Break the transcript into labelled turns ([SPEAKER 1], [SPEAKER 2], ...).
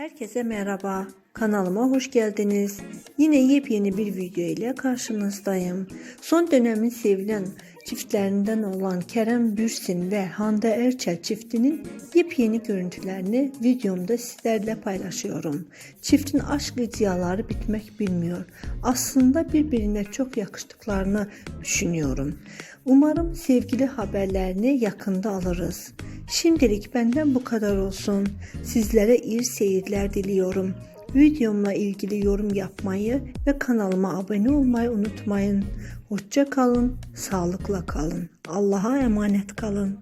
[SPEAKER 1] Herkese merhaba. Kanalıma hoş geldiniz. Yine yepyeni bir video ile karşınızdayım. Son dönemin sevilen çiftlerinden olan Kerem Bürsin ve Hande Erçel çiftinin yepyeni görüntülerini videomda sizlerle paylaşıyorum. Çiftin aşk iddiaları bitmek bilmiyor. Aslında birbirine çok yakıştıklarını düşünüyorum. Umarım sevgili haberlerini yakında alırız. Şimdilik benden bu kadar olsun. Sizlere iyi seyirler diliyorum. Videomla ilgili yorum yapmayı ve kanalıma abone olmayı unutmayın. Hoşça kalın, sağlıkla kalın. Allah'a emanet kalın.